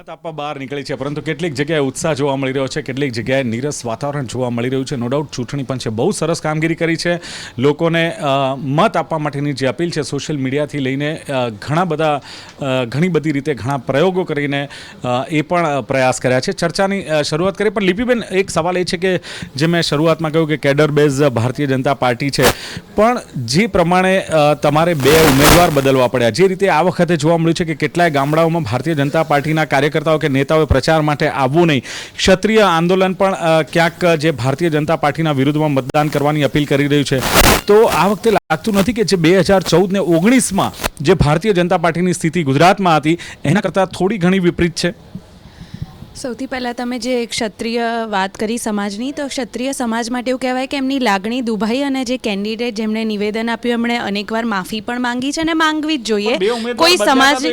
મત આપવા બહાર નીકળી છે, પરંતુ કેટલીક જગ્યાએ ઉત્સાહ જોવા મળી રહ્યો છે, કેટલીક જગ્યાએ નીરસ વાતાવરણ જોવા મળી રહ્યું છે. નો ડાઉટ ચૂંટણી પંચે બહુ સરસ કામગીરી કરી છે. લોકોને મત આપવા માટેની જે અપીલ છે, સોશિયલ મીડિયાથી લઈને ઘણા બધા ઘણી બધી રીતે ઘણા પ્રયોગો કરીને એ પણ પ્રયાસ કર્યા છે. ચર્ચાની શરૂઆત કરી પણ લિપિબેન, એક સવાલ એ છે કે, જે મેં શરૂઆતમાં કહ્યું કે કેડર બેઝ ભારતીય જનતા પાર્ટી છે, પણ જે પ્રમાણે તમારે બે ઉમેદવાર બદલવા પડ્યા, જે રીતે આ વખતે જોવા મળ્યું છે કે કેટલાય ગામડાઓમાં ભારતીય જનતા પાર્ટીના કાર્યકર્તાઓ કે નેતાઓએ પ્રચાર માટે આવવું નહીં. ક્ષત્રિય આંદોલન પણ ક્યાંક જે ભારતીય જનતા પાર્ટીના વિરુદ્ધમાં મતદાન કરવાની અપીલ કરી રહ્યું છે. તો આ વખતે લાગતું નથી કે જે બે હજાર ચૌદ ને ઓગણીસમાં જે ભારતીય જનતા પાર્ટીની સ્થિતિ ગુજરાતમાં હતી, એના કરતાં થોડી ઘણી વિપરીત છે? સૌથી પહેલાં તમે જે ક્ષત્રિય વાત કરી સમાજની તો ક્ષત્રિય સમાજ માટે એવું કહેવાય કે એમની લાગણી દુભાઈ અને જે કેન્ડિડેટ જેમણે નિવેદન આપ્યું એમણે અનેકવાર માફી પણ માંગી છે અને માંગવી જ જોઈએ. કોઈ સમાજ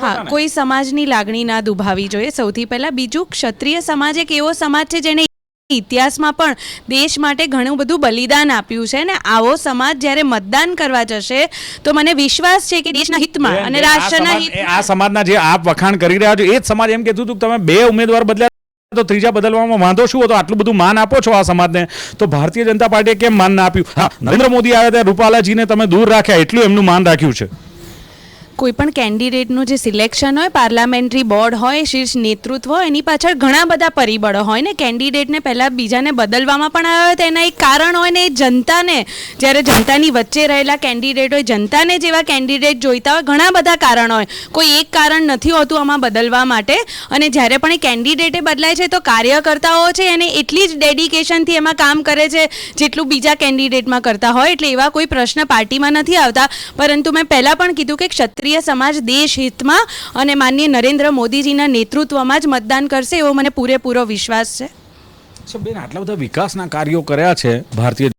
હા કોઈ સમાજની લાગણી ના દુભાવી જોઈએ. સૌથી પહેલાં બીજું ક્ષત્રિય સમાજ એક એવો સમાજ છે જેને ઇતિહાસમાં પણ દેશ માટે ઘણું બધું બલિદાન આપ્યું છે ને આવો સમાજ જ્યારે મતદાન કરવા જશે તો મને વિશ્વાસ છે કે દેશના હિતમાં અને આ રાષ્ટ્રના આ સમાજના જે આપ વખાણ કરી રહ્યા છો એ જ સમાજ એમ કહેતું હતું કે તમે બે ઉમેદવાર બદલ્યા તો ત્રીજા બદલવામાં વાંધો શું હતો? આટલું બધું માન આપો છો આ સમાજને? તો ભારતીય જનતા પાર્ટીએ કેમ માન ના આપ્યું? હા નરેન્દ્ર મોદી આવ્યા ત્યારે રૂપાલાજીને તમે દૂર રાખ્યા એટલું એમનું માન રાખ્યું છે. કોઈ પણ કેન્ડિડેટનું જે સિલેક્શન હોય, પાર્લામેન્ટરી બોર્ડ હોય, શીર્ષ નેતૃત્વ એની પાછળ ઘણા બધા પરિબળો હોય ને કેન્ડિડેટને પહેલાં બીજાને બદલવામાં પણ આવે હોય, તો એના એક કારણ હોય ને એ જનતાને. જ્યારે જનતાની વચ્ચે રહેલા કેન્ડિડેટ હોય, જનતાને જેવા કેન્ડિડેટ જોઈતા હોય, ઘણા બધા કારણ હોય. કોઈ એક કારણ નથી હોતું આમાં બદલવા માટે. અને જ્યારે પણ એ કેન્ડિડેટે બદલાય છે, તો કાર્યકર્તાઓ છે, એને એટલી જ ડેડિકેશનથી એમાં કામ કરે છે, જેટલું બીજા કેન્ડિડેટમાં કરતા હોય. એટલે એવા કોઈ પ્રશ્ન પાર્ટીમાં નથી આવતા. પરંતુ મેં પહેલાં પણ કીધું કે ક્ષત્રિય સમાજ દેશ હિતમાં અને માનનીય નરેન્દ્ર મોદીજીના નેતૃત્વમાં જ મતદાન કરશે એવો મને પૂરેપૂરો વિશ્વાસ છે. બેન, આટલા બધા વિકાસના કાર્યો કર્યા છે ભારતીય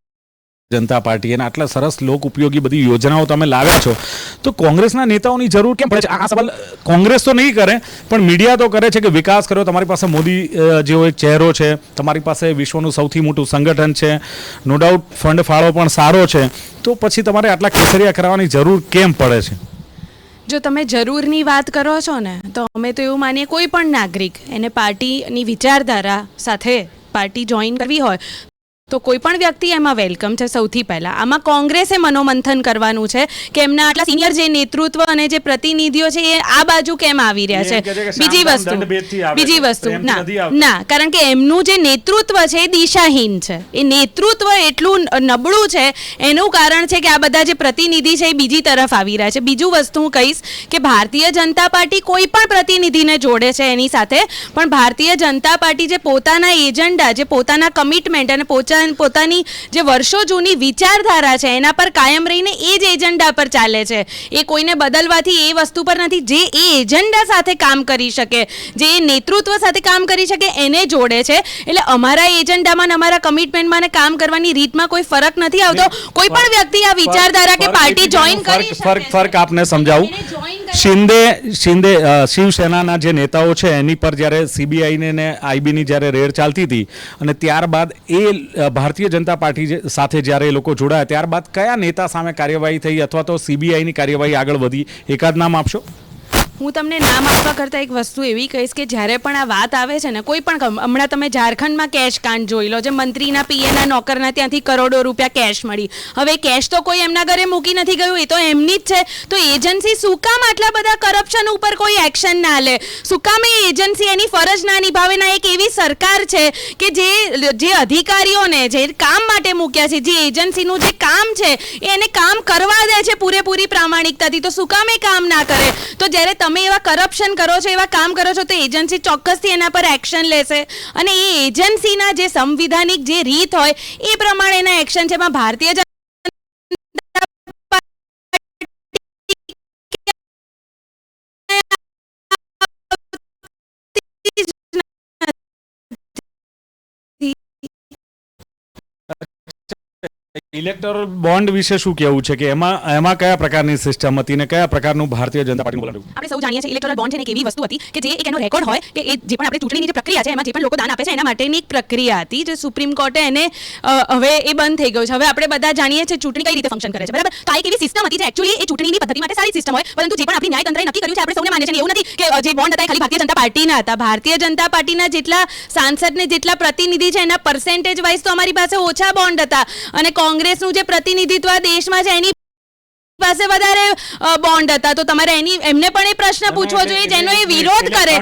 જનતા પાર્ટી અને આટલા સરસ લોક ઉપયોગી બધી યોજનાઓ તમે લાવ્યા છો, તો કોંગ્રેસના નેતાઓની જરૂર કેમ પડે છે? આ સવાલ કોંગ્રેસ તો નહીં કરે, પણ મીડિયા તો કરે છે કે વિકાસ કર્યો, તમારી પાસે મોદી જેવો એક ચહેરો છે, તમારી પાસે વિશ્વનું સૌથી મોટું સંગઠન છે, નો ડાઉટ ફંડ ફાળો પણ સારો છે, તો પછી તમારે આટલા કેસરિયા કરાવવાની જરૂર કેમ પડે છે? જો તમે જરૂરની વાત કરો છો ને, તો અમે તો એવું માનીએ કોઈ પણ નાગરિક એને પાર્ટીની વિચારધારા સાથે પાર્ટી જોઈન કરવી હોય તો કોઈ પણ વ્યક્તિ એમાં વેલકમ છે સૌથી પહેલાં. આમાં કોંગ્રેસે મનોમંથન કરવાનું છે કે એમના આટલા સિનિયર જે નેતૃત્વ અને જે પ્રતિનિધિઓ છે એ આ બાજુ કેમ આવી રહ્યા છે? બીજી વસ્તુ. બીજી વસ્તુ. ના ના કારણ કે એમનું જે નેતૃત્વ છે એ દિશાહીન છે. એ નેતૃત્વ એટલું નબળું છે એનું કારણ છે કે આ બધા જે પ્રતિનિધિ છે એ બીજી તરફ આવી રહ્યા છે. બીજું વસ્તુ હું કહીશ કે ભારતીય જનતા પાર્ટી કોઈ પણ પ્રતિનિધિને જોડે છે એની સાથે પણ ભારતીય જનતા પાર્ટી જે પોતાના એજન્ડા જે પોતાના કમિટમેન્ટ અને પોચા- પોતાની જે વર્ષો જૂની વિચારધારા છે એના પર કાયમ રહીને એ જ એજન્ડા પર ચાલે છે. એ કોઈને બદલવાથી એ વસ્તુ પર નથી જે એ એજન્ડા સાથે કામ કરી શકે જે એ નેતૃત્વ સાથે કામ કરી શકે એને જોડે છે. એટલે અમારા એજન્ડામાં અમારા કમિટમેન્ટમાં ને કામ કરવાની રીતમાં કોઈ ફરક નથી આવતો. કોઈ પણ વ્યક્તિ આ વિચારધારા કે પાર્ટી જોઈન કરી ફરક ફરક આપને સમજાવું? શિંદે શિંદે શિવસેનાના જે નેતાઓ છે એની પર જ્યારે સીબીઆઈને ને આઈબીની જ્યારે રેડ ચાલતી હતી અને ત્યારબાદ એ ભારતીય જનતા પાર્ટી સાથે જ્યારે એ લોકો જોડાયા, ત્યારબાદ કયા નેતા સામે કાર્યવાહી થઈ અથવા તો સીબીઆઈની કાર્યવાહી આગળ વધી? એકાદ નામ આપશો? હું તમને નામ આપવા કરતાં એક વસ્તુ એવી કહીશ કે જ્યારે પણ આ વાત આવે છે ને, કોઈ પણ હમણાં તમે ઝારખંડમાં કેશ કાંડ જોઈ લો, જે મંત્રીના પીએના નોકરના ત્યાંથી કરોડો રૂપિયા કેશ મળી. હવે કેશ તો કોઈ એમના ઘરે મૂકી નથી ગયું, એ તો એમની જ છે. તો એજન્સી શું કામ આટલા બધા કરપ્શન ઉપર કોઈ એક્શન ના લે? શું કામ એ એજન્સી એની ફરજ ના નિભાવે? ના, એક એવી સરકાર છે કે જે જે અધિકારીઓને જે કામ માટે મૂક્યા છે, જે એજન્સીનું જે કામ છે એને કામ કરવા દે છે પૂરેપૂરી પ્રામાણિકતાથી. તો શું કામ એ કામ ના કરે? તો જ્યારે તમે એવા કરપ્શન કરો છો, એવા કામ કરો છો, તો એજન્સી ચોક્કસથી એના પર એક્શન લેશે. અને એ એજન્સીના જે સંવિધાનિક જે રીત હોય, એ પ્રમાણે એના એક્શન છે. એમાં ભારતીય ઇલેક્ટોરલ બોન્ડ વિશે શું કહેવું છે કે એમાં એમાં કયા પ્રકારની સિસ્ટમ હતી ને કયા પ્રકારનું ભારતીય જનતા પાર્ટી બોલાવ્યું? આપણે સૌ જાણીએ છીએ ઇલેક્ટોરલ બોન્ડ છે ને એવી વસ્તુ હતી કે જે એક એનો રેકોર્ડ હોય કે એ જે પણ આપણે ચૂંટણીની જે પ્રક્રિયા છે, એમાં જે પણ લોકો દાન આપે છે, એના માટેની એક પ્રક્રિયા હતી જે સુપ્રીમ કોર્ટે એને હવે એ બંધ થઈ ગયું છે. હવે આપણે બધા જાણીએ છીએ ચૂંટણી કઈ રીતે ફંક્શન કરે છે. બરાબર? તો આ એક એવી સિસ્ટમ હતી જે એકચ્યુઅલી એ ચૂંટણીની પદ્ધતિ માટે સારી સિસ્ટમ હોય, પરંતુ જે પણ આપણી ન્યાયતંત્રએ નક્કી કર્યું છે, આપણે સૌને માન્ય છે એવું નથી કે જે બોન્ડ હતા એ ખાલી ભારતીય જનતા પાર્ટીના હતા. ભારતીય જનતા પાર્ટીના જેટલા સાંસદ ને જેટલા પ્રતિનિધિ છે, એના પર્સેન્ટેજ વાઇઝ તો અમારી પાસે ઓછા બોન્ડ હતા. અને કોંગ્રેસનું જે પ્રતિનિધિત્વ દેશમાં છે એની પાસે વધારે બોન્ડ હતા. તો તમારે એની એમને પણ એ પ્રશ્ન પૂછવો જોઈએ જેનો એ વિરોધ કરે.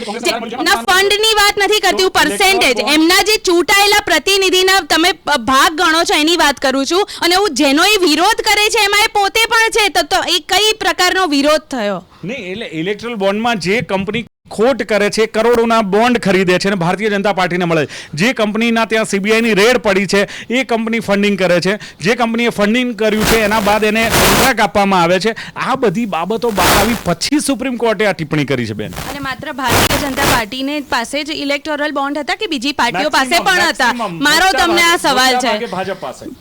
ના ફંડની વાત નથી કરતી હું પર્સેન્ટેજ એમના જે ચૂંટાયેલા પ્રતિનિધિના તમે ભાગ ગણો છો એની વાત કરું છું. અને હું જેનો એ વિરોધ કરે છે એમાં એ પોતે પણ છે. તો- તો એ કઈ પ્રકારનો વિરોધ થયો? નહીં એટલે ઇલેક્ટ્રલ બોન્ડમાં જે કંપની ખોટ કરે છે કરોડોના બોન્ડ ખરીદે છે અને ભારતીય જનતા પાર્ટીને મળે જે કંપનીના ત્યાં સીબીઆઈની રેડ પડી છે એ કંપની ફંડિંગ કરે છે. જે કંપનીએ ફંડિંગ કર્યું છે એના બાદ એને કોન્ટ્રાક્ટ આપવામાં આવે છે. આ બધી બાબતો બહાર આવી પછી સુપ્રીમ કોર્ટે આ ટિપ્પણી કરી છે બેન. અને માત્ર ભારતીય જનતા પાર્ટીને પાસે જ ઇલેક્ટોરલ બોન્ડ હતા કે બીજી પાર્ટીઓ પાસે પણ હતા? મારો તમને આ સવાલ છે.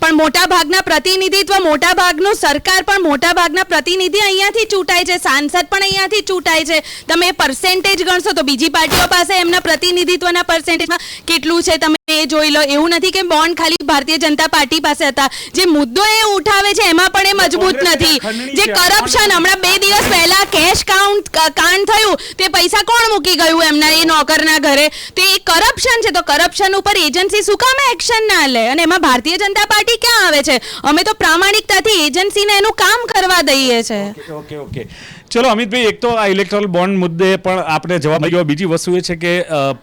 પણ મોટા ભાગના પ્રતિનિધિત્વ મોટા ભાગનું સરકાર પણ મોટા ભાગના પ્રતિનિધિ અહીંયાથી ચૂંટાય છે સાંસદ પણ અહીંયાથી ચૂંટાય છે. તમે પર્સેન્ટેજ ગણશો તો બીજી પાર્ટીઓ પાસે એમના પ્રતિનિધિત્વના પર્સેન્ટેજમાં કેટલું છે તમે એ જોઈ લો. એવું નથી કે બોન્ડ ખાલી ભારતીય જનતા પાર્ટી પાસે હતા. જે મુદ્દો એ ઉઠાવે છે એમાં પણ એ મજબૂત નથી. જે કરપ્શન હમણાં બે દિવસ પહેલા કેશ કાઉન્ટ કાંડ થયું તે પૈસા કોણ મૂકી ગયું એમના એ નોકરના ઘરે? તે કરપ્શન છે. તો કરપ્શન ઉપર એજન્સી શું કામ એક્શન ના લે? અને એમાં ભારતીય જનતા પાર્ટી ક્યાં આવે છે? અમે તો પ્રામાણિકતાથી એજન્સીને એનું કામ કરવા દઈએ છે. ઓકે ઓકે ચલો અમિતભાઈ એક તો આ ઇલેક્ટ્રોલ બોન્ડ મુદ્દે પણ આપણે જવાબ આપ્યો. બીજી વસ્તુ એ છે કે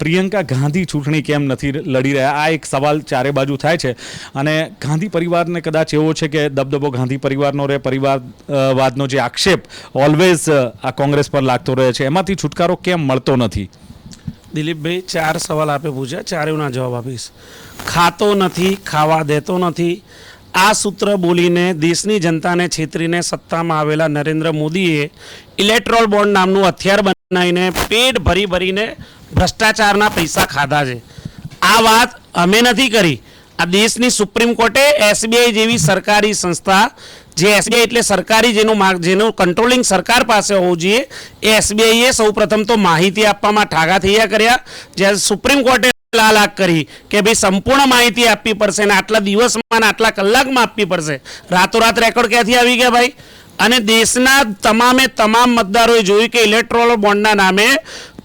પ્રિયંકા ગાંધી ચૂંટણી કેમ નથી લડી રહ્યા આ એક સવાલ ચારે બાજુ થાય છે. અને ગાંધી પરિવારને કદાચ એવો છે કે દબદબો ગાંધી પરિવારનો રહે પરિવારવાદનો જે આક્ષેપ ઓલવેઝ આ કોંગ્રેસ પર લાગતો રહે છે. એમાંથી છુટકારો કેમ મળતો નથી? દિલીપભાઈ, ચાર સવાલ આપે પૂછ્યા. ચારેયના જવાબ આપીશ. ખાતો નથી, ખાવા દેતો નથી. આ સૂત્ર બોલીને દેશની જનતાને છેતરીને સત્તામાં આવેલા નરેન્દ્ર મોદીએ ઇલેક્ટ્રોલ બોન્ડ નામનું હથિયાર બનાવીને પેટ ભરી ભરીને ભ્રષ્ટાચારના પૈસા ખાધા છે. આ વાત અમે નથી કરી. આ દેશની સુપ્રીમ કોર્ટે એસબીઆઈ જેવી સરકારી સંસ્થા, જે એસબીઆઈ એટલે સરકારી જેનું માર્ગ, જેનું કંટ્રોલિંગ સરકાર પાસે હોવું જોઈએ, એ એસબીઆઈએ સૌ પ્રથમ તો માહિતી આપવામાં ઠાગા થયા કર્યા. જ્યારે સુપ્રીમ કોર્ટે લાલાક કરી કે ભાઈ સંપૂર્ણ માહિતી આપવી પડશે અને આટલા દિવસમાં આટલા કલાકમાં આપવી પડશે. રાતોરાત રેકોર્ડ ક્યાંથી આવી ગયા ભાઈ? અને દેશના તમામે તમામ મતદારોએ જોયું કે ઇલેક્ટ્રોલ બોન્ડના નામે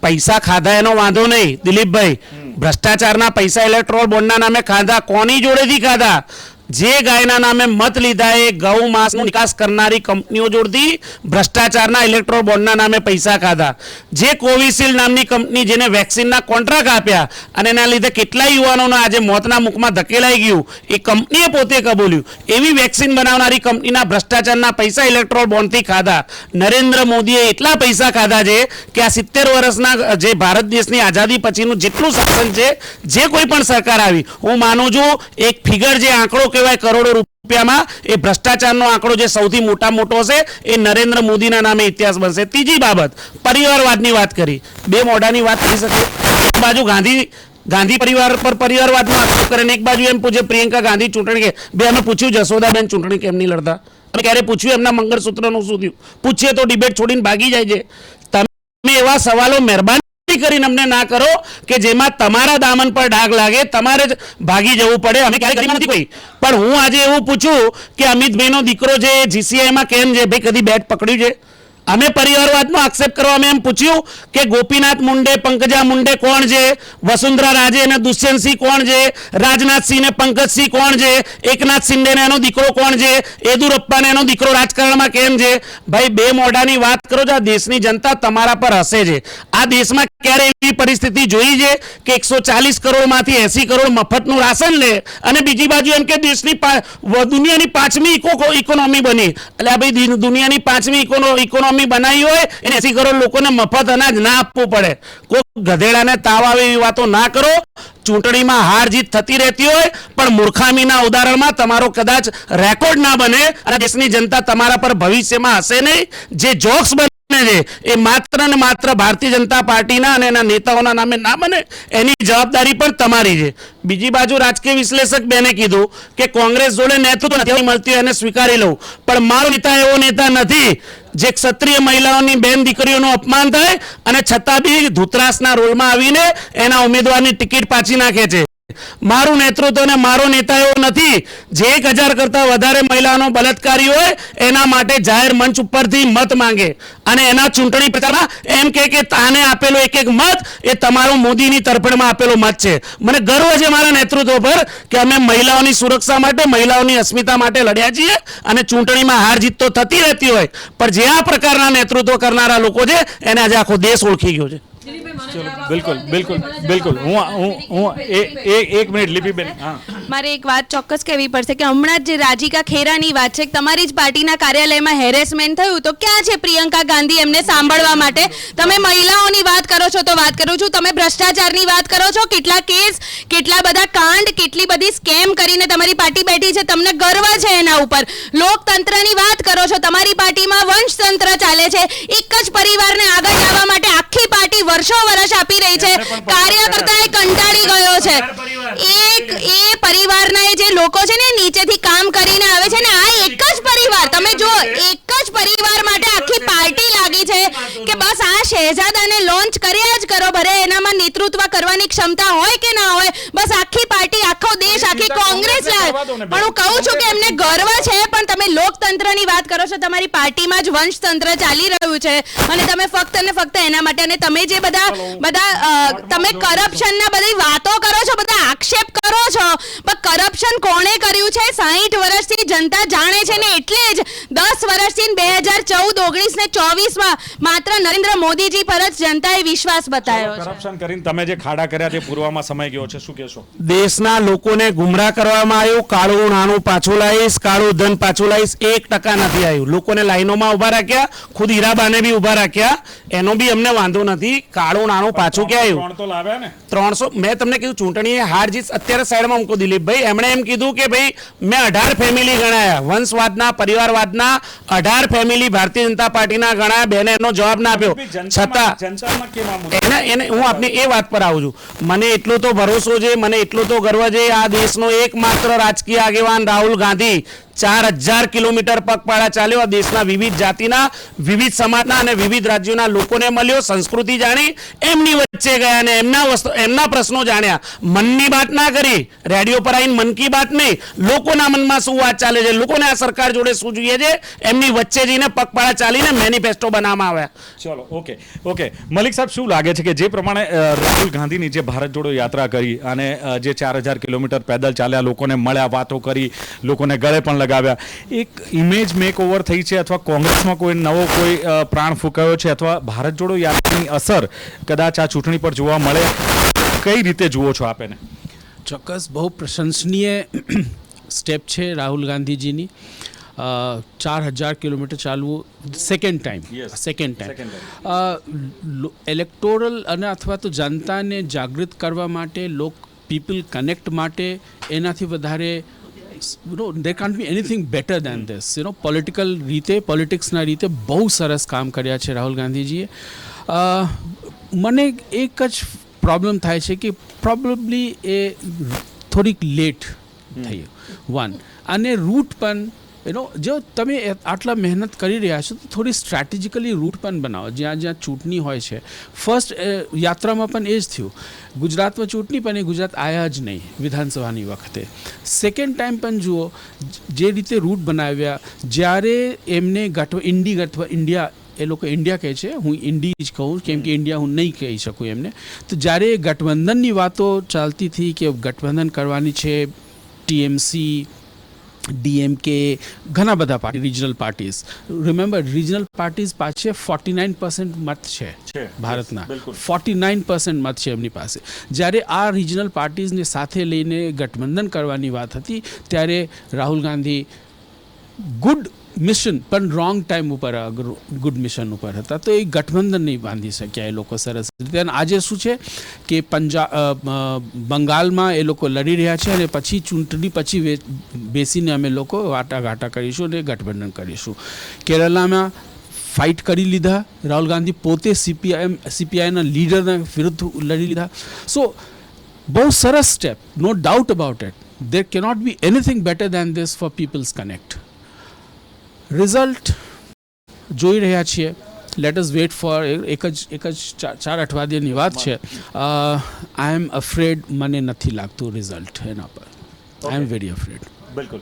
પૈસા ખાધા એનો વાંધો નહીં. દિલીપભાઈ ભ્રષ્ટાચારના પૈસા ઇલેક્ટ્રોલ બોન્ડના નામે ખાધા? કોની જોડેથી ખાધા? જે ગાયના નામે મત લીધા એ ગૌ માંસનો નિકાસ કરનારી કંપનીઓ જોડતી ભ્રષ્ટાચારના ઇલેક્ટ્રોલ બોન્ડના નામે પૈસા ખાધા. જે કોવિશિલ્ડ નામની કંપની જેને વેક્સિનના કોન્ટ્રાક્ટ આપ્યા અને એના લીધે કેટલાય યુવાનોના આજે મોતના મુખમાં ધકેલાઈ ગયું, એ કંપનીએ પોતે કબૂલ્યું. એવી વેક્સિન બનાવનારી કંપનીના ભ્રષ્ટાચારના પૈસા ઇલેક્ટ્રોલ બોન્ડથી ખાધા. નરેન્દ્ર મોદીએ એટલા પૈસા ખાધા છે કે આ સિત્તેર વર્ષના જે ભારત દેશની આઝાદી પછીનું જેટલું શાસન છે, જે કોઈ પણ સરકાર આવી. હું માનું છું, એક ફિગર જે આંકડો કહેવાય કરોડો રૂપિયામાં એ ભ્રષ્ટાચારનો આંકડો જે સૌથી મોટા મોટો હશે એ નરેન્દ્ર મોદીના નામે ઇતિહાસ બનશે. ત્રીજી બાબત, પરિવારવાદની વાત કરી. બે મોઢાની વાત કરી શકે. બાજુ ગાંધી ગાંધી પરિવાર પર પરિવારવાદનો આક્ષેપ કરે એક બાજુ એમ પૂછે, પ્રિયંકા ગાંધી ચૂંટણી કે બે, અમે પૂછ્યું જશોદાબેન ચૂંટણી કેમ નહીં લડતા? અમે ક્યારે પૂછ્યું? એમના મંગળસૂત્રનું શું થયું? પૂછીએ તો ડિબેટ છોડીને ભાગી જાય છે. તમે એવા સવાલો મહેરબાની કરીને અમને ના કરો કે જેમાં તમારા દામન પર ડાઘ લાગે, તમારે જ ભાગી જવું પડે. અમે ક્યારે કરી નથી ભાઈ પણ હું આજે એવું પૂછું કે અમિતભાઈનો દીકરો છે જીસીઆઈમાં કેમ છે? ભાઈ, કદી બેટ પકડ્યું છે? અમે પરિવારવાદનો આક્ષેપ કરવા અમે એમ પૂછ્યું કે ગોપીનાથ મુંડે, પંકજા મુંડે કોણ છે? વસુંધરા રાજે અને દુષ્યંતસિંહ કોણ છે? રાજનાથસિંહ ને પંકજસિંહ કોણ છે? એકનાથ શિંદે એનો દીકરો કોણ છે? યેદુરપ્પાને એનો દીકરો રાજકારણમાં કેમ છે? ભાઈ, બે મોઢાની વાત કરો છો, આ દેશની જનતા તમારા પર હસે છે. આ દેશમાં ક્યારે એવી પરિસ્થિતિ જોઈ છે કે એકસો ચાલીસ કરોડમાંથી એસી કરોડ મફતનું રાશન લે અને બીજી બાજુ એમ કે દેશની દુનિયાની પાંચમી ઇકો, ઇકોનોમી બની. એટલે આ ભાઈ, દુનિયાની પાંચમી ઇકોનો ઇકોનોમી બનાવી હોય, એને એસી કરોડ લોકોને મફત અનાજ ના આપવું પડે. કોઈ ગધેડાને તાવ આવે એવી વાતો ના કરો. ચૂંટણીમાં હાર જીત થતી રહેતી હોય, પણ મૂર્ખામીના ઉદાહરણમાં તમારો કદાચ રેકોર્ડ ના બને અને દેશની જનતા તમારા પર ભવિષ્યમાં હશે નહીં. જે જોક્સ બને છે, એ માત્ર ને માત્ર ભારતીય જનતા પાર્ટીના અને એના નેતાઓના નામે ના બને. એની જવાબદારી પણ તમારી છે. બીજી બાજુ રાજકીય વિશ્લેષક બેને કીધું કે કોંગ્રેસ જોડે નેતૃત્વ નથી મળતી એને સ્વીકારી લઉં. પણ મારો નેતા એવો નેતા નથી જે ક્ષત્રિય મહિલાઓની બેન દીકરીઓનું અપમાન થાય અને છતાં બી ધૂતરાસના રોલમાં આવીને એના ઉમેદવારની ટિકિટ પાછી નાખે છે. મારું નેતૃત્વ અને મારો નેતા એવો નથી. જે એક હજાર કરતા વધારે મહિલાનો બલાત્કારી હોય, એના માટે જાહેર મંચ ઉપરથી મત માંગે. અને એના ચૂંટણી પ્રચારમાં એમ કે કે તાને આપેલો એક એક મત, એ તમારો મોદીની તરફેણમાં આપેલો મત છે. મને ગર્વ છે મારા નેતૃત્વ પર કે અમે મહિલાઓની સુરક્ષા માટે, મહિલાઓની અસ્મિતા માટે લડ્યા છીએ અને ચૂંટણીમાં હાર જીત તો થતી રહેતી હોય. પણ જે આ પ્રકારના નેતૃત્વ કરનારા લોકો છે, એને આજે આખો દેશ ઓળખી ગયો છે. બિલકુલ બિલકુલ બિલકુલ. હું હું હું એક મિનિટ લિપિબેન હા. મારે એક વાત ચોક્કસ કહેવી પડશે કે હમણાં જ જે રાજીકા ખેરાની વાત છે તમારી જ પાર્ટીના કાર્યાલયમાં હેરેસમેન્ટ થયું તો ક્યાં છે પ્રિયંકા ગાંધી એમને સાંભળવા માટે? તમે મહિલાઓની વાત કરો છો તો વાત કરું છું. તમે ભ્રષ્ટાચારની વાત કરો છો? કેટલા કેસ કેટલા બધા કાંડ કેટલી બધી સ્કેમ કરીને તમારી પાર્ટી બેઠી છે? તમને ગર્વ છે એના ઉપર? લોકતંત્રની વાત કરો છો. તમારી પાર્ટીમાં વંશતંત્ર ચાલે છે. એક જ પરિવારને આગળ લાવવા માટે આખી પાર્ટી વર્ષો વર્ષ આપી રહી છે. કાર્યકર્તા એ કંટાળી ગયો છે. એક એ પરિવારના એ જે લોકો છે ને નીચેથી કામ કરીને આવે છે ને આ એક જ પરિવાર. તમે જો એક જ પરિવાર માટે આખી પાર્ટી લાગી છે કે બસ આ શહેજાદાને લોન્ચ કર્યા જ કરો ભરે એનામાં નેતૃત્વ કરવાની ક્ષમતા હોય કે ના હોય બસ આખી પાર્ટી આખો દેશ આખી કોંગ્રેસ પણ હું કહું છું કે એમને ગર્વ છે પણ તમે લોકતંત્રની વાત કરો છો તમારી પાર્ટીમાં જ વંશતંત્ર ચાલી રહ્યું છે. અને તમે ફક્ત ને ફક્ત એના માટે અને તમે જે બધા બધા તમે કરપ્શનના બધી વાતો કરો છો બધા આક્ષેપ કરો છો પણ કરપ્શન કોણે કર્યું છે? સાહીઠ વર્ષથી જનતા જાણે છે ને એટલે જ દસ વર્ષથી બે હજાર ચૌદ ઓગણીસ ને ચોવીસમાં માત્ર નરેન્દ્ર મોદીજી પર જ જનતાએ વિશ્વાસ બતાવ્યો કરપ્શન કરીને તમે જે ખાડા કર્યા તે પૂર્વમાં સમય ગયો છે શું કહેશો? દેશના લોકોને ગુમરાહ કરવામાં આવ્યું કાળું નાણું પાછું લાવીશ કાળું ધન પાછું લાવીશ એક ટકા નથી આવ્યું. લોકોને લાઈનોમાં ઊભા રાખ્યા ખુદ હીરાબાને બી ઊભા રાખ્યા એનો બી અમને વાંધો નથી. કાળું નાણું પાછું ક્યાં આવ્યું? તો લાવ્યા ને? ત્રણસો મેં તમને કીધું ચૂંટણી હાર જીત અત્યારે સાઈડમાં મૂકો દિલીપભાઈ એમણે એમ કીધું કે ભાઈ મેં અઢાર ફેમિલી ગણાયા. વંશવાદના પરિવારવાદના અઢાર ફેમિલી ભારતીય જનતા પાર્ટીના ઘણા બહેને એનો જવાબ ના આપ્યો. છતાં? એને એને હું આપને એ વાત પર આવું છું. મને એટલો તો ભરોસો છે મને એટલો તો ગર્વ છે આ દેશનો એકમાત્ર રાજકીય આગેવાન રાહુલ ગાંધી. ચાર હજાર કિલોમીટર પગપાળા ચાલ્યો. આ દેશના વિવિધ જાતિના, વિવિધ સમાજના અને વિવિધ રાજ્યોના લોકોને મળ્યો. સંસ્કૃતિ જાણી, એમની વચ્ચે ગયા અને એમના વસ્તુ, એમના પ્રશ્નો જાણ્યા. મનની વાત ના કરી, રેડિયો પર આવીને મન કી બાત નહીં. લોકોના મનમાં શું વાત ચાલે છે? લોકોને આ સરકાર જોડે શું જોઈએ છે? એમની વચ્ચે જઈને પગપાળા ચાલીને મેનિફેસ્ટો બનાવવામાં આવ્યા. ચલો, ઓકે ઓકે. મલિક સાહેબ, શું લાગે છે કે જે પ્રમાણે રાહુલ ગાંધીની જે ભારત જોડો યાત્રા કરી અને જે ચાર હજાર કિલોમીટર પેદલ ચાલ્યા, લોકોને મળ્યા, વાતો કરી, લોકોને ગળે પણ લગાવ્યા, એક ઇમેજ મેક ઓવર થઈ છે અથવા કોંગ્રેસમાં કોઈ નવો કોઈ પ્રાણ ફૂંકાયો છે અથવા ભારત જોડો યાત્રાની અસર કદાચ આ ચૂંટણી પર જોવા મળે? કઈ રીતે જુઓ છો આપ એને? ચોક્કસ, બહુ પ્રશંસનીય સ્ટેપ છે રાહુલ ગાંધીજીની. ચાર હજાર કિલોમીટર ચાલવું second time second time electoral અને અથવા તો જનતાને જાગૃત કરવા માટે લોક પીપલ કનેક્ટ માટે એનાથી વધારે you know there can't be anything better than this you know political રીતે પોલિટિક્સના રીતે બહુ સરસ કામ કર્યા છે રાહુલ ગાંધીજીએ. મને એક જ પ્રોબ્લેમ થાય છે કે પ્રોબ્લેમલી એ થોડીક લેટ થયું વન અને રૂટ પણ યુ નો જો તમે આટલા મહેનત કરી રહ્યા છો, તો થોડી સ્ટ્રેટેજિકલી રૂટ પણ બનાવો. જ્યાં જ્યાં ચૂંટણી હોય છે. ફર્સ્ટ યાત્રામાં પણ એ જ થયું. ગુજરાતમાં ચૂંટણી પણ એ, ગુજરાત આવ્યા જ નહીં વિધાનસભાની વખતે. સેકન્ડ ટાઈમ પણ જુઓ, જે રીતે રૂટ બનાવ્યા, જ્યારે એમને ગઠ ઇન્ડી ગઠ ઇન્ડિયા એ લોકો ઇન્ડિયા કહે છે, હું ઇન્ડી જ કહું, કેમ કે ઇન્ડિયા હું નહીં કહી શકું એમને. તો જ્યારે ગઠબંધનની વાતો ચાલતી હતી કે ગઠબંધન કરવાની છે ટીએમસી ડીએમકે ઘણા બધા party regional parties remember regional parties પાસે ફોર્ટી નાઇન પર્સન્ટ મત છે. ભારતના. ફોર્ટી નાઇન પર્સન્ટ મત છે એમની પાસે. જ્યારે આ રિજનલ પાર્ટીઝને સાથે લઈને ગઠબંધન કરવાની વાત હતી ત્યારે રાહુલ ગાંધી ગુડ મિશન પણ રોંગ ટાઈમ ઉપર ગુડ મિશન ઉપર હતા. તો એ ગઠબંધન નહીં બાંધી શક્યા એ લોકો સરસ રીતે. અને આજે શું છે કે પંજાબ બંગાળમાં એ લોકો લડી રહ્યા છે અને પછી ચૂંટણી પછી બેસીને અમે લોકો વાટાઘાટા કરીશું અને ગઠબંધન કરીશું. કેરળમાં ફાઇટ કરી લીધા. રાહુલ ગાંધી પોતે સીપીઆઈએમ સીપીઆઈના લીડરના વિરુદ્ધ લડી લીધા. સો બહુ સરસ step no doubt about it there cannot be anything better than this for peoples connect result જોઈ રહ્યા છીએ. લેટ અસ વેટ ફોર એક જ એક જ ચાર- ચાર અઠવાડિયાની વાત છે. આઈ એમ અફ્રેડ મને નથી લાગતું રિઝલ્ટ એના પર. આઈ એમ વેરી અફ્રેડ બિલકુલ.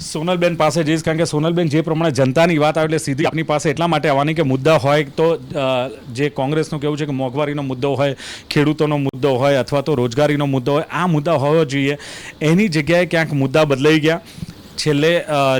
સોનલબેન પાસે જઈશ કારણ કે સોનલબેન જે પ્રમાણે જનતાની વાત આવે એટલે સીધી આપની પાસે એટલા માટે આવવાની કે મુદ્દા હોય તો જે કોંગ્રેસનું કહેવું છે કે મોંઘવારીનો મુદ્દો હોય ખેડૂતોનો મુદ્દો હોય અથવા તો રોજગારીનો મુદ્દો હોય આ મુદ્દા હોવો જોઈએ. એની જગ્યાએ ક્યાંક મુદ્દા બદલાઈ ગયા. છેલ્લે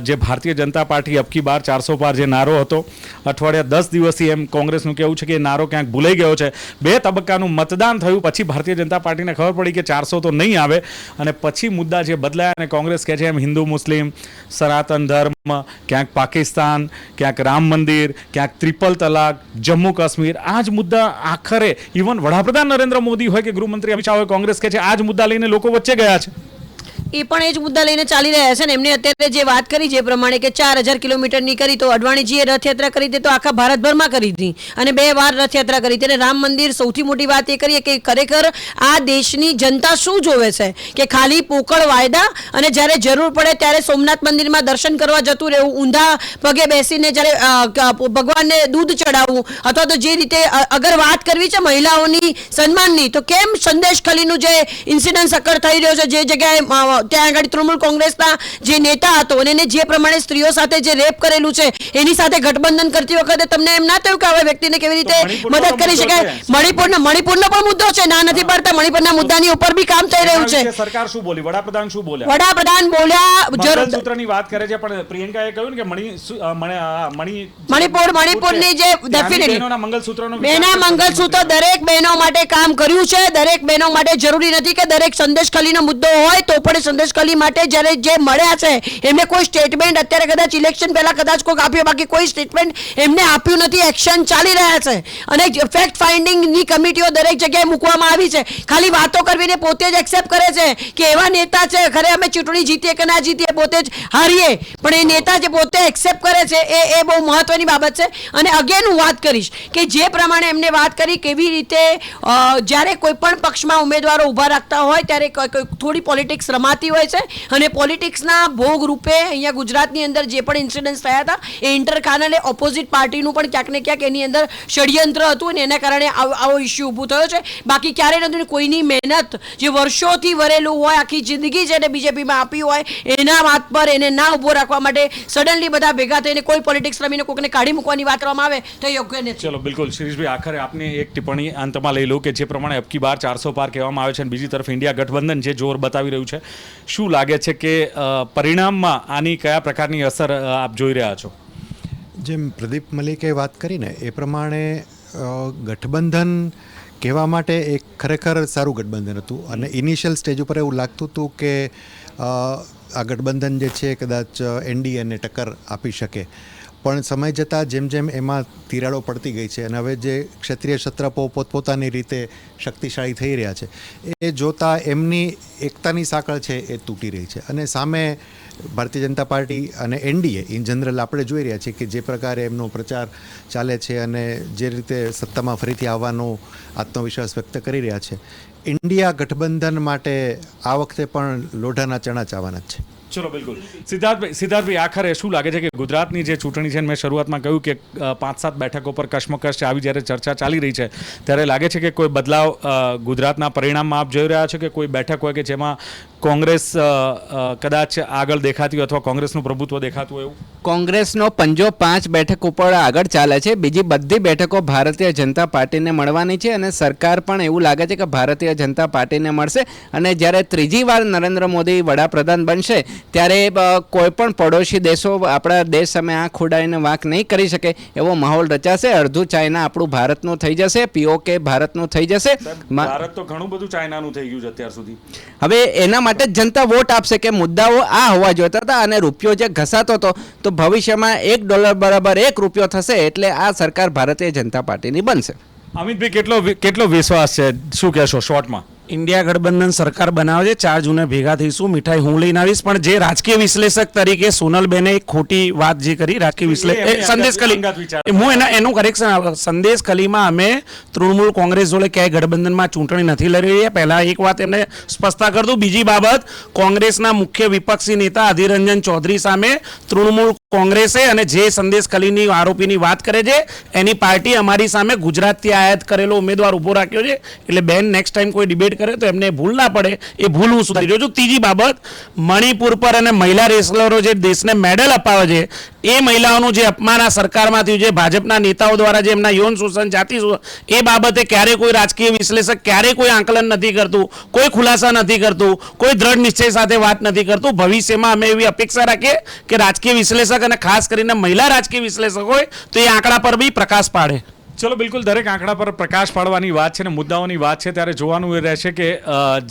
જે ભારતીય જનતા પાર્ટી અબકી બાર ચારસો પાર જે નારો હતો, અઠવાડિયા દસ દિવસથી એમ કોંગ્રેસનું કહેવું છે કે એ નારો ક્યાંક ભૂલાઈ ગયો છે. બે તબક્કાનું મતદાન થયું, પછી ભારતીય જનતા પાર્ટીને ખબર પડી કે ચારસો તો નહીં આવે, અને પછી મુદ્દા જે બદલાયા અને કોંગ્રેસ કહે છે એમ હિન્દુ, મુસ્લિમ, સનાતન ધર્મ, ક્યાંક પાકિસ્તાન, ક્યાંક રામ મંદિર, ક્યાંક ત્રિપલ તલાક, જમ્મુ કાશ્મીર, આ જ મુદ્દા આખરે ઇવન વડાપ્રધાન નરેન્દ્ર મોદી હોય કે ગૃહમંત્રી અમિત શાહ હોય, કોંગ્રેસ કહે છે આ જ મુદ્દા લઈને લોકો વચ્ચે ગયા છે. એ પણ એ જ મુદ્દા લઈને ચાલી રહ્યા છે ને એમને અત્યારે જે વાત કરી જે પ્રમાણે કે ચાર હજાર કિલોમીટરની કરી તો અડવાણીજીએ રથયાત્રા કરી હતી તો આખા ભારતભરમાં કરી હતી. અને બે વાર રથયાત્રા કરી તેને રામ મંદિર સૌથી મોટી વાત એ કરીએ કે ખરેખર આ દેશની જનતા શું જોવે છે? કે ખાલી પોકળ વાયદા અને જ્યારે જરૂર પડે ત્યારે સોમનાથ મંદિરમાં દર્શન કરવા જતું રહેવું, ઊંધા પગે બેસીને જ્યારે ભગવાનને દૂધ ચડાવવું અથવા તો જે રીતે અગર વાત કરવી છે મહિલાઓની સન્માનની તો કેમ સંદેશ ખલીનું જે ઇન્સિડન્સ અકળ થઈ રહ્યો છે? જે જગ્યાએ ત્યાં આગળ તૃણમૂલ કોંગ્રેસના જે નેતા હતો અને એને જે પ્રમાણે સ્ત્રીઓ સાથે જે રેપ કરેલું છે એની સાથે ગઠબંધન કરતી વખતે તમને એમ ના થયું કે આવા વ્યક્તિને કેવી રીતે મદદ કરી શકાય. મણિપુરનો મણિપુરનો પણ મુદ્દો છે ના નથી પડતા. મણિપુરના મુદ્દાની ઉપર બી કામ થઈ રહ્યું છે. સરકાર શું બોલી? વડાપ્રધાન શું બોલ્યા? વડાપ્રધાન બોલ્યા સૂત્રની વાત કરે છે પણ પ્રિયંકાએ કહ્યું કે મણિ મણે- મણિપુર મણિપુરની જે ડેફિનેટલી મંગલસૂત્રનો બેના મંગલસૂત્ર દરેક બહેનો માટે કામ કર્યું છે દરેક બહેનો માટે જરૂરી નથી કે દરેક સંદેશ ખાલીનો મુદ્દો હોય તો પણ સંદેશખલી માટે જ્યારે જે મળ્યા છે, એમને કોઈ સ્ટેટમેન્ટ અત્યારે કદાચ ઇલેક્શન પહેલાં કદાચ કોઈક આપ્યું, બાકી કોઈ સ્ટેટમેન્ટ એમને આપ્યું નથી એક્શન ચાલી રહ્યા છે. અને ફેક્ટ ફાઇન્ડિંગની કમિટીઓ દરેક જગ્યાએ મૂકવામાં આવી છે. ખાલી વાતો કરવીને પોતે જ એક્સેપ્ટ કરે છે કે એવા નેતા છે, ખરે અમે ચૂંટણી જીતીએ કે ના જીતીએ, પોતે જ હારીએ. પણ એ નેતા જે પોતે એક્સેપ્ટ કરે છે, એ એ બહુ મહત્વની બાબત છે. અને અગેન હું વાત કરીશ કે જે પ્રમાણે એમને વાત કરી કેવી રીતે જ્યારે કોઈ પણ પક્ષમાં ઉમેદવારો ઊભા રાખતા હોય, ત્યારે થોડી પોલિટિક્સ રમાતી હોય છે અને પોલિટિક્સના ભોગ રૂપે અહીંયા ગુજરાતની અંદર જે પણ ઇન્સિડન્ટ્સ થયા હતા, એ ઇન્ટરકાનલે ઓપોઝિટ પાર્ટીનું પણ ક્યાંક ને ક્યાંક એની અંદર ષડયંત્ર હતું અને એના કારણે આવો ઇસ્યુ ઊભો થયો છે. બાકી ક્યારેય નથી કોઈની મહેનત જે વર્ષોથી વરેલું હોય, આખી જિંદગી જેને બીજેપીમાં આપી હોય, એના વાત પર એને ના ઊભો રાખવા માટે સડનલી બધા ભેગા થઈને કોઈ પોલિટિક્સ રમીને કોઈને કાઢી મૂકવાની વાત કરવામાં આવે, તો યોગ્ય નથી. ચલો, બિલકુલ. શિરીષભાઈ, આખરે આપની એક ટિપ્પણી અંતમાં લઈ લો કે જે પ્રમાણે અબકી બાર ચારસો પાર કહેવામાં આવે છે અને બીજી તરફ ઇન્ડિયા ગઠબંધન જે જોર બતાવી રહ્યું છે શું લાગે છે કે પરિણામમાં આની કયા પ્રકારની અસર આપ જોઈ રહ્યા છો? જેમ પ્રદીપ મલિકે વાત કરીને એ પ્રમાણે ગઠબંધન કહેવા માટે એક ખરેખર સારું ગઠબંધન હતું. અને ઇનિશિયલ સ્ટેજ ઉપર એવું લાગતું હતું કે આ ગઠબંધન જે છે કદાચ એનડીએને ટક્કર આપી શકે. પણ સમય જતાં જેમ જેમ એમાં તિરાડો પડતી ગઈ છે અને હવે જે ક્ષત્રિય ક્ષત્રપો પોતપોતાની રીતે શક્તિશાળી થઈ રહ્યા છે, એ જોતાં એમની એકતાની સાંકળ છે એ તૂટી રહી છે. અને સામે ભારતીય જનતા પાર્ટી અને એનડીએ ઇન જનરલ આપણે જોઈ રહ્યા છીએ કે જે પ્રકારે એમનો પ્રચાર ચાલે છે અને જે રીતે સત્તામાં ફરીથી આવવાનો આત્મવિશ્વાસ વ્યક્ત કરી રહ્યા છે. ઇન્ડિયા ગઠબંધન માટે આ વખતે પણ લોઢાના ચણા ચાવાના જ છે. ચલો, બિલકુલ. સિદ્ધાર્થભાઈ સિદ્ધાર્થભાઈ આખરે શું લાગે છે કે ગુજરાતની જે ચૂંટણી છે, મેં શરૂઆતમાં કહ્યું કે પાંચ સાત બેઠકો પર કશ્મકશ આવી જ્યારે ચર્ચા ચાલી રહી છે, ત્યારે લાગે છે કે કોઈ બદલાવ ગુજરાતના પરિણામમાં આપ જોઈ રહ્યા છો કે કોઈ બેઠક હોય કે જેમાં કોંગ્રેસ કદાચ આગળ દેખાતી હોય અથવા કોંગ્રેસનું પ્રભુત્વ દેખાતું હોય એવું? કોંગ્રેસનો પંજો પાંચ બેઠક ઉપર આગળ ચાલે છે. બીજી બધી બેઠકો ભારતીય જનતા પાર્ટીને મળવાની છે અને સરકાર પણ એવું લાગે છે કે ભારતીય જનતા પાર્ટીને મળશે. અને જ્યારે ત્રીજી વાર નરેન્દ્ર મોદી વડાપ્રધાન બનશે ત્યારે કોઈ પણ પડોશી દેશો આપણા દેશ સામે આંખ ખોડાઈને વાંક નહીં કરી શકે એવો માહોલ રચાશે. અડધું ચાઇના આપણું ભારતનું થઈ જશે પીઓકે ભારતનું થઈ જશે. ભારત તો ઘણું બધું ચાઇનાનું થઈ ગયું છે અત્યાર સુધી. હવે એના માટે જ જનતા વોટ આપશે કે મુદ્દાઓ આ હોવા જોઈતા હતા અને રૂપિયો જે ઘસાતો હતો, તો ભવિષ્યમાં એક ડોલર બરાબર એક રૂપિયો થશે એટલે આ સરકાર ભારતીય જનતા પાર્ટીની બનશે. અમિતભાઈ, કેટલો કેટલો વિશ્વાસ છે? શું કહેશો, શોર્ટમાં? ઇન્ડિયા ગઠબંધન સરકાર બનાવે છે ચાર જૂને ભેગા થઈશું. મીઠાઈ હું લઈને આવીશ પણ જે રાજકીય વિશ્લેષક તરીકે સોનલબેને એક ખોટી વાત જે કરી રાજકીય વિશ્લેષક સંદેશ કલી હું એના એનું કરેક્શન સંદેશ કલીમાં અમે તૃણમૂલ કોંગ્રેસ જોડે ક્યાંય ગઠબંધનમાં ચૂંટણી નથી લડી રહ્યા. પહેલાં એક વાત એમને સ્પષ્ટતા કરી દઉં. બીજી બાબત કોંગ્રેસના મુખ્ય વિપક્ષી નેતા અધિરંજન ચૌધરી સામે તૃણમૂલ કોંગ્રેસે અને જે સંદેશ ખલીની આરોપીની વાત કરે છે, એની પાર્ટી અમારી સામે ગુજરાતથી આયાત કરેલો ઉમેદવાર ઊભો રાખ્યો છે. એટલે બેન નેક્સ્ટ ટાઈમ કોઈ ડિબેટ કરે તો એમને ભૂલ ના પડે, એ ભૂલ હું સુધારી રહ્યો છું. ત્રીજી બાબત, મણિપુર પર અને મહિલા રેસલરો જે દેશને મેડલ અપાવે છે, એ મહિલાઓનું જે અપમાન આ સરકારમાં થયું છે, ભાજપના નેતાઓ દ્વારા જે એમના યૌન શોષણ જાતિ એ બાબતે ક્યારે કોઈ રાજકીય વિશ્લેષક ક્યારે કોઈ આંકલન નથી કરતું, કોઈ ખુલાસા નથી કરતું, કોઈ દ્રઢ નિશ્ચય સાથે વાત નથી કરતું. ભવિષ્યમાં અમે એવી અપેક્ષા રાખીએ કે રાજકીય વિશ્લેષક અને ખાસ કરીને મહિલા રાજકીય વિશ્લેષક હોય તો એ આંકડા પર બી પ્રકાશ પાડે. ચલો, બિલકુલ દરેક આંકડા પર પ્રકાશ પાડવાની વાત છે ને મુદ્દાઓની વાત છે, ત્યારે જોવાનું એ રહેશે કે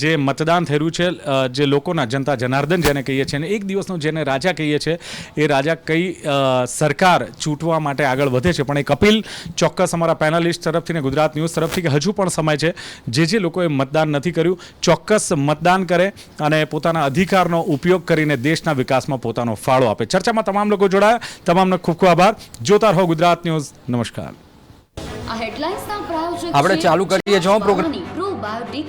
જે મતદાન થયું છે જે લોકોના જનતા જનાર્દન જેને કહીએ છીએ એક દિવસનો જેને રાજા કહીએ છીએ, એ રાજા કઈ સરકાર ચૂંટવા માટે આગળ વધે છે. પણ એક અપીલ ચોક્કસ અમારા પેનલિસ્ટ તરફથી ને ગુજરાત ન્યૂઝ તરફથી કે હજુ પણ સમય છે, જે જે લોકોએ મતદાન નથી કર્યું, ચોક્કસ મતદાન કરે અને પોતાના અધિકારનો ઉપયોગ કરીને દેશના વિકાસમાં પોતાનો ફાળો આપે. ચર્ચામાં તમામ લોકો જોડાયા. તમામનો ખૂબ ખૂબ આભાર. જોતા રહો ગુજરાત ન્યૂઝ. નમસ્કાર. આ હેડલાઇન્સના પ્રાયોજક આપણે ચાલુ કરીએ જો પ્રોગ્રામ. પ્રોબાયોટિક